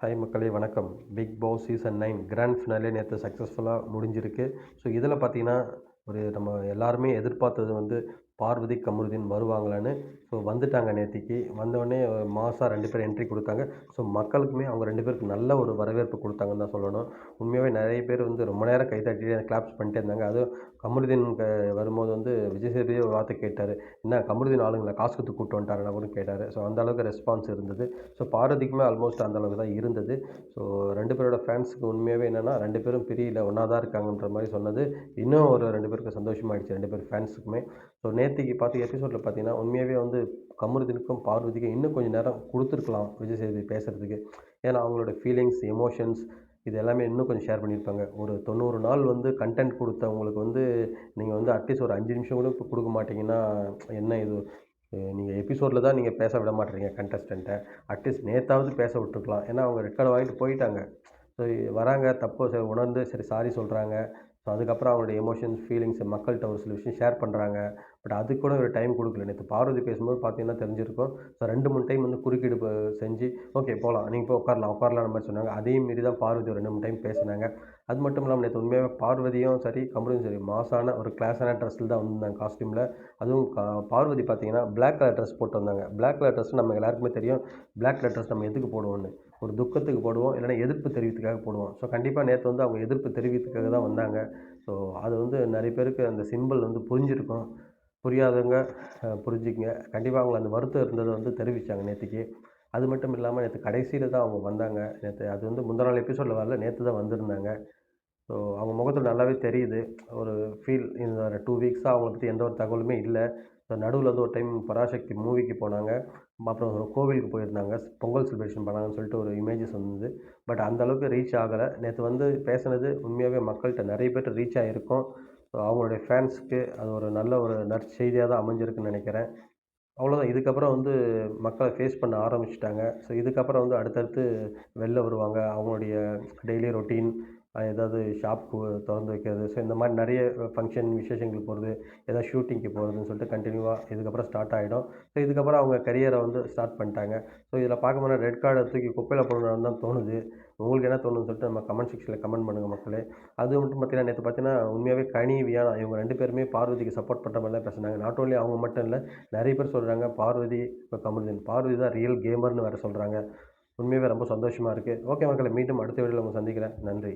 Hi மக்களே வணக்கம். Bigg Boss season nine grand finale நேற்று சக்ஸஸ்ஃபுல்லாக முடிஞ்சிருக்கு. ஸோ இதில் பார்த்தீங்கன்னா ஒரு நம்ம எல்லாருமே எதிர்பார்த்தது வந்து பார்வதி கமருதீன் வருவாங்களான்னு ஸோ வந்துட்டாங்க நேத்திக்கு. வந்தோடனே மாதம் ரெண்டு பேரும் என்ட்ரி கொடுத்தாங்க. ஸோ மக்களுக்குமே அவங்க ரெண்டு பேருக்கு நல்ல ஒரு வரவேற்பு கொடுத்தாங்கன்னு தான் சொல்லணும். உண்மையாகவே நிறைய பேர் வந்து ரொம்ப நேரம் கை தட்டி கிளாப்ஸ் பண்ணிட்டே இருந்தாங்க. அதுவும் கமருதீன் க வரும்போது வந்து விஜய் சேதுபதியே ஒரு வார்த்தை கேட்டார். என்ன கமருதீன் ஆளுங்களை? காசு கொடுத்து கூப்பிட்டு வந்துட்டாருன்னா கூட கேட்டார். ஸோ அந்த அளவுக்கு ரெஸ்பான்ஸ் இருந்தது. ஸோ பார்வதிக்குமே ஆல்மோஸ்ட் அந்த அளவுக்கு தான் இருந்தது. ஸோ ரெண்டு பேரோட ஃபேன்ஸுக்கு உண்மையாகவே என்னென்னா ரெண்டு பேரும் பிரியல ஒன்றா தான் இருக்காங்கன்ற மாதிரி சொன்னது. இன்னும் ஒரு ரெண்டு பேருக்கு சந்தோஷமாகிடுச்சு ரெண்டு பேர் ஃபேன்ஸுக்குமே ஸோ நேற்றுக்கு பார்த்து எபிசோடில் பார்த்தீங்கன்னா உண்மையாகவே வந்து கமருதினுக்கும் பார்வதிக்கும் இன்னும் கொஞ்சம் நேரம் கொடுத்துருக்கலாம் விஜய் சேது பேசுகிறதுக்கு ஏன்னா அவங்களோட ஃபீலிங்ஸ் எமோஷன்ஸ் இது எல்லாமே இன்னும் கொஞ்சம் ஷேர் பண்ணியிருப்பாங்க. ஒரு தொண்ணூறு நாள் வந்து கண்டென்ட் கொடுத்தவங்களுக்கு வந்து நீங்கள் வந்து அட்லீஸ்ட் ஒரு அஞ்சு நிமிஷம் கூட கொடுக்க மாட்டீங்கன்னா என்ன இது? நீங்கள் எபிசோடில் தான் நீங்கள் பேச விட மாட்டேறீங்க கண்டஸ்டண்ட்டை அட்லீஸ்ட் நேத்தாவது பேச விட்டுருக்கலாம். ஏன்னா அவங்க ரெட் கார்டு வாங்கிட்டு போயிட்டாங்க. ஸோ வராங்க தப்பு சரி உணர்ந்து சரி சாரி சொல்கிறாங்க ஸோ அதுக்கப்புறம் அவங்களுடைய எமோஷன்ஸ் ஃபீலிங்ஸ் மக்கள்கிட்ட ஒரு சில விஷயம் ஷேர் பண்ணுறாங்க பட் அதுக்கு கூட ஒரு டைம் கொடுக்கல. நேற்று பார்வதி பேசும்போது பார்த்தீங்கன்னா தெரிஞ்சிருக்கும். ஸோ ரெண்டு மூணு டைம் வந்து குறுக்கீடு செஞ்சு ஓகே போகலாம் நீங்கள் போய் உட்காரலாம். உட்காரலாம் மாதிரி சொன்னாங்க. அதையும் மீறி தான் பார்வதி ஒரு ரெண்டு மூணு டைம் பேசினாங்க. அது மட்டும் இல்லாமல் நேற்று உண்மையாக பார்வதியும் சரி கமரும் சரி மாசான ஒரு கிளாஸான ட்ரெஸ்ஸில் தான் வந்திருந்தாங்க காஸ்டியூமில் அதுவும் பார்வதி பார்த்தீங்கன்னா பிளாக் கலர் ட்ரெஸ் போட்டு வந்தாங்க. பிளாக் கலர் ட்ரெஸ் நம்ம எல்லாருக்குமே தெரியும். பிளாக் கலர் ட்ரெஸ் நம்ம எதுக்கு போடுவோம்னு. ஒரு துக்கத்துக்கு போடுவோம் இல்லைன்னா எதிர்ப்பு தெரிவித்துக்காக போடுவோம். ஸோ கண்டிப்பாக நேற்று வந்து அவங்க எதிர்ப்பு தெரிவித்துக்காக தான் வந்தாங்க. ஸோ அது வந்து நிறைய பேருக்கு அந்த சிம்பிள் வந்து புரிஞ்சிருக்கும். புரியாதவங்க அஹ், புரிஞ்சுக்கங்க. கண்டிப்பாக அவங்க அந்த வருத்தம் இருந்ததை வந்து தெரிவித்தாங்க நேற்றுக்கு அது மட்டும் இல்லாமல் நேற்று கடைசியில் தான் அவங்க வந்தாங்க. நேற்று அது வந்து முந்தின நாள் எபிசோடில் வரல நேற்று தான் வந்திருந்தாங்க. ஸோ அவங்க முகத்தில் நல்லாவே தெரியுது. ஒரு ஃபீல் இந்த டூ வீக்ஸாக அவங்கள பற்றி எந்த ஒரு தகவலுமே இல்லை. நடுவில் வந்து ஒரு டைம் பராசக்தி மூவிக்கு போனாங்க. அப்புறம் ஒரு கோவிலுக்கு போயிருந்தாங்க. பொங்கல் செலிப்ரேஷன் பண்ணாங்கன்னு சொல்லிட்டு ஒரு இமேஜஸ் வந்தது. பட் அந்தளவுக்கு ரீச் ஆகலை. நேற்று வந்து பேசுனது உண்மையாகவே மக்கள்கிட்ட நிறைய பேர் ரீச் ஆகிருக்கும் ஸோ அவங்களுடைய ஃபேன்ஸுக்கு அது ஒரு நல்ல ஒரு நற்செய்தியாக தான் அமைஞ்சிருக்குன்னு நினைக்கிறேன். அவ்வளோதான் இதுக்கப்புறம் வந்து மக்களை ஃபேஸ் பண்ண ஆரம்பிச்சிட்டாங்க. ஸோ இதுக்கப்புறம் வந்து அடுத்தடுத்து வெளில வருவாங்க. அவங்களுடைய டெய்லி ரொட்டீன் ஏதாவது ஷாப் திறந்து வைக்கிறது. ஸோ இந்த மாதிரி நிறைய ஃபங்க்ஷன் விசேஷங்களுக்கு போகிறது ஏதாவது ஷூட்டிங்க்கு போகிறதுன்னு சொல்லிட்டு கண்டினியூவாக இதுக்கப்புறம் ஸ்டார்ட் ஆகிடும் ஸோ இதுக்கப்புறம் அவங்க கரியரை வந்து ஸ்டார்ட் பண்ணிட்டாங்க. ஸோ இதில் பார்க்கும்போது ரெட் கார்டை தூக்கி குப்பையில் போடணும்னு தான் தோணுது. உங்களுக்கு என்ன தோணுன்னு சொல்லிட்டு நம்ம கமெண்ட் செக்ஷனில் கமெண்ட் பண்ணுங்கள் மக்களே. அது மட்டும் பார்த்தீங்கன்னா நேற்று பார்த்தீங்கன்னா உண்மையாகவே கனி வியானா இவங்க ரெண்டு பேருமே பார்வதிக்கு சப்போர்ட் பண்ணுற மாதிரி தான் பேசுனாங்க. நாட் ஓன்லி அவங்க மட்டும் இல்லை நிறைய பேர் சொல்கிறாங்க பார்வதி இப்போ கமருதீன் பார்வதி தான் ரியல் கேமர்னு வேறு சொல்கிறாங்க உண்மையாகவே ரொம்ப சந்தோஷமாக இருக்குது ஓகே மக்களை மீண்டும் அடுத்த வீடியோவில் உங்களை சந்திக்கிறேன். நன்றி.